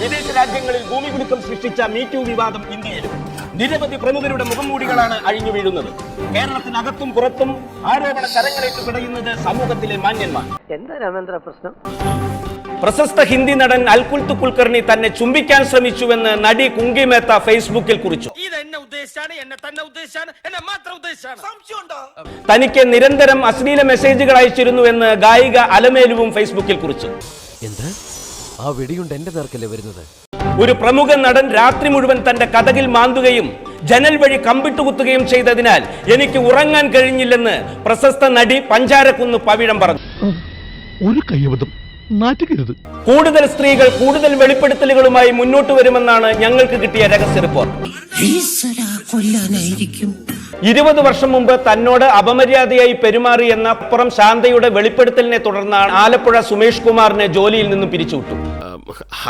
വിദേശ രാജ്യങ്ങളിൽ ഭൂമി കുലുക്കം സൃഷ്ടിച്ച മീറ്റു വിവാദം ഇന്ത്യയിലും. നിരവധി പ്രമുഖരുടെ മുഖംമൂടികളാണ് അഴിഞ്ഞു വീഴുന്നത്. കേരളത്തിനകത്തും പുറത്തും ആരോപണ കരങ്ങളേറ്റ് പിടയുന്നത് സമൂഹത്തിലെ മാന്യന്മാർ. എന്താ രാമേന്ദ്ര പ്രശ്നം? പ്രശസ്ത ഹിന്ദി നടൻ അൽകുൽത്ത് കുൽക്കർണി തന്നെ ചുംബിക്കാൻ ശ്രമിച്ചുവെന്ന് നടി കുങ്കി മേത്ത ഫേസ്ബുക്കിൽ കുറിച്ചു. ഇത് എന്നെ ഉദ്ദേശിച്ചാണ് എന്നെ തന്നെ ഉദ്ദേശിച്ചാണ് എന്നെ മാത്രം ഉദ്ദേശിച്ചാണ് സംശയമുണ്ടോ? തനിക്ക് നിരന്തരം അശ്ലീല മെസ്സേജുകൾ അയച്ചിരുന്നുവെന്ന് ഗായിക അലമേലുവും ഫേസ്ബുക്കിൽ കുറിച്ചു. എന്ത്? ആ വെടിയുണ്ട് എന്റെ നേർക്കല്ലേ വരുന്നത്? ഒരു പ്രമുഖ നടൻ രാത്രി മുഴുവൻ തന്റെ കഥകിൽ മാന്തുകയും ജനൽ വഴി കമ്പിട്ട് കുത്തുകയും ചെയ്തതിനാൽ എനിക്ക് ഉറങ്ങാൻ കഴിഞ്ഞില്ലെന്ന് പ്രശസ്ത നടി പഞ്ചാരക്കുന്ന് പവിഴം പറഞ്ഞു. ഒരു കയ്യബദ്ധം നാറ്റുകരുത്. കൂടുതൽ സ്ത്രീകൾ കൂടുതൽ വെളിപ്പെടുത്തലുകളുമായി മുന്നോട്ട് വരുമെന്നാണ് ഞങ്ങൾക്ക് കിട്ടിയ രഹസ്യ റിപ്പോർട്ട്. ഇരുപത് വർഷം മുമ്പ് തന്നോട് അപമര്യാദയായി പെരുമാറി എന്ന അപ്പുറം ശാന്തയുടെ വെളിപ്പെടുത്തലിനെ തുടർന്നാണ് ആലപ്പുഴ സുമേഷ് കുമാറിനെ ജോലിയിൽ നിന്നും പിരിച്ചുവിട്ടു.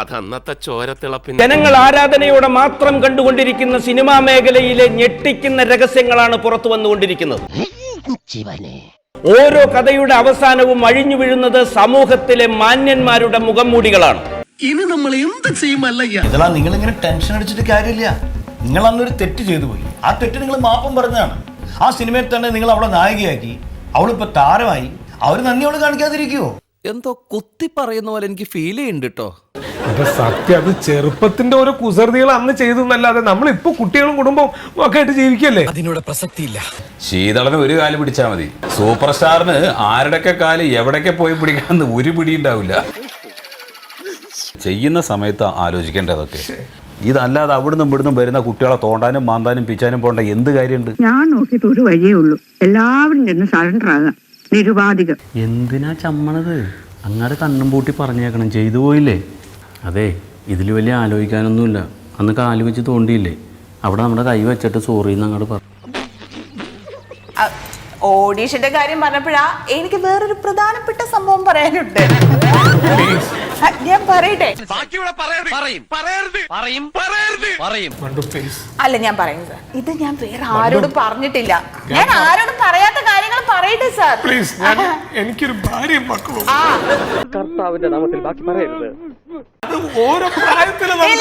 അതന്നത്തെ ചോരത്തിളപ്പിന് ജനങ്ങൾ ആരാധനയോടെ മാത്രം കണ്ടുകൊണ്ടിരിക്കുന്ന സിനിമാ മേഖലയിലെ ഞെട്ടിക്കുന്ന രഹസ്യങ്ങളാണ് പുറത്തു വന്നുകൊണ്ടിരിക്കുന്നത്. ഓരോ കഥയുടെ അവസാനവും അഴിഞ്ഞു വീഴുന്നത് സമൂഹത്തിലെ മാന്യന്മാരുടെ മുഖം മൂടികളാണ് ഇനി നമ്മൾ എന്ത് ചെയ്യുമല്ലയ്യ ഇതെല്ലാം നിങ്ങൾ ഇങ്ങനെ ടെൻഷൻ അടിച്ചിട്ട് കാര്യമില്ല. നിങ്ങൾ അന്നൊരു തെറ്റ് ചെയ്തു പോയി. ആ തെറ്റ് നിങ്ങൾ മാപ്പം പറഞ്ഞതാണ്. ആ സിനിമയിൽ തന്നെ നിങ്ങൾ അവളെ നായികയാക്കി. അവളിപ്പോ താരമായി. അവർ നന്ദി അവൾ കാണിക്കാതിരിക്കുവോ? എന്തോ കുത്തി പറയുന്ന പോലെ എനിക്ക് ഫീൽ ചെയ്യുന്നുണ്ട് കേട്ടോ എന്റെ സത്യം അത് ചെറുപ്പത്തിന്റെ ഓരോ കുസൃതികൾ അന്ന് ചെയ്തു എന്നല്ലാതെ നമ്മൾ ഇപ്പൊ കുട്ടികളും കുടുംബവും ഒക്കെ ആയിട്ട് ജീവിക്കല്ലേ? അതിനോട് പ്രസക്തിയില്ല. ശീതളന് ഒരു കാൽ പിടിച്ചാൽ മതി. സൂപ്പർ സ്റ്റാറിന് ആരുടെയൊക്കെ കാൽ എവിടെയൊക്കെ പോയി പിടിക്കാന്ന് ഒരു പിടി ഉണ്ടാവില്ല ചെയ്യുന്ന സമയത്ത് ആലോചിക്കേണ്ടതൊക്കെ. ഇതല്ലാതെ അവിടുന്ന് ഇവിടുന്ന് വരുന്ന കുട്ടികളെ തോണ്ടാനും മാന്താനും പിച്ചാനും പോണ്ട എന്ത് കാര്യമുണ്ട്? ഞാൻ നോക്കിയിട്ട് ഒരു വഴിയേ ഉള്ളൂ. എല്ലാവരും ചെന്ന് സറണ്ടർ ആകാം. നിരുപാധികം. എന്തിനാ ചമ്മണത് അങ്ങാട് കണ്ണും പൂട്ടി പറഞ്ഞേക്കണം. ചെയ്തു പോയില്ലേ? അതെ ഇതിൽ വലിയ ആലോചിക്കാനൊന്നുമില്ല. അന്ന് കാൽ വെച്ച് തോണ്ടിയില്ലേ? അവിടെ നമ്മുടെ കൈ വെച്ചിട്ട് സോറി എന്ന് അങ്ങോട്ട് പറഞ്ഞു ഓഡീഷന്റെ കാര്യം പറഞ്ഞപ്പോഴാ എനിക്ക് വേറൊരു പ്രധാനപ്പെട്ട സംഭവം പറയാനുണ്ട്. ഞാൻ പറയട്ടെ. അല്ല ഞാൻ പറയും. പറയരുത്. പറയും. പറയരുത്. പറയും. അല്ല ഞാൻ പറയുന്നത്. ഇത് ഞാൻ വേറെ ആരോടും പറഞ്ഞിട്ടില്ല. ഞാൻ ആരോടും പറയാത്ത കാര്യങ്ങൾ പറയട്ടെ സാർ പ്ലീസ് ഞാൻ എനിക്കൊരു ഭാര്യ മക്കളും കർത്താവിന്റെ നാമത്തിൽ ബാക്കി പറയരുത്.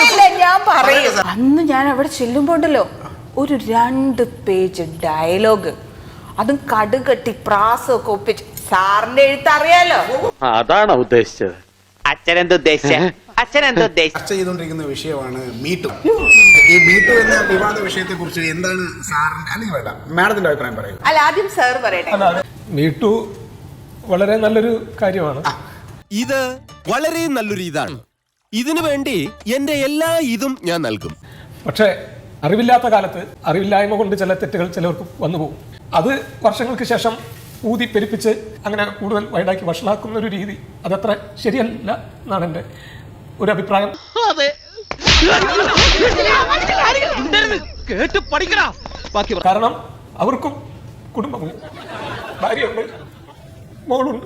ഇല്ല ഞാൻ പറയും അന്ന് ഞാൻ അവിടെ ചെല്ലുമ്പോണ്ടല്ലോ ഒരു രണ്ട് പേജ് ഡയലോഗ് അതും കടുകട്ടി പ്രാസൊക്കെ ഒപ്പിച്ച് സാറിന്റെ എഴുത്ത് അറിയാലോ? അതാണോ ഉദ്ദേശിച്ചത്? അച്ഛനെന്തുദ്ദേശിച്ച അച്ഛനെന്തുദ്ദേശിച്ച ചർച്ച ചെയ്തുകൊണ്ടിരിക്കുന്ന വിഷയമാണ് മീറ്റു ഈ മീറ്റു എന്ന വിവാദ വിഷയത്തെ കുറിച്ച് എന്താണ് സാറിന്റെ അല്ലെങ്കിൽ വേണ്ട മാഡത്തിന്റെ അഭിപ്രായം പറയൂ അല്ല ആദ്യം സാർ പറയട്ടെ. മീട്ടു വളരെ നല്ലൊരു കാര്യമാണ്. ഇത് വളരെ നല്ലൊരു ഇതാണ്. ഇതിനു വേണ്ടി എന്റെ എല്ലാ ഇതും ഞാൻ നൽകും. പക്ഷേ അറിവില്ലാത്ത കാലത്ത് അറിവില്ലായ്മ കൊണ്ട് ചില തെറ്റുകൾ ചിലർക്ക് വന്നു പോകും. അത് വർഷങ്ങൾക്ക് ശേഷം ഊതി പെരുപ്പിച്ച് അങ്ങനെ കൂടുതൽ വൈഡാക്കി വഷളാക്കുന്ന ഒരു രീതി അതത്ര ശരിയല്ല എന്നാണ് എന്റെ ഒരു അഭിപ്രായം. കേട്ട് പഠിക്കടാ. ബാക്കി കാരണം അവർക്കും കുടുംബമുണ്ട്. ഭാര്യയുണ്ട്. മോളുണ്ട്.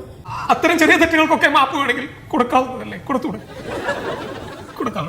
അത്തരം ചെറിയ തെറ്റുകൾക്കൊക്കെ മാപ്പ് വേണമെങ്കിൽ കൊടുക്കാവുന്നതല്ലേ? കൊടുത്തുകൂടെ? കൊടുക്കാം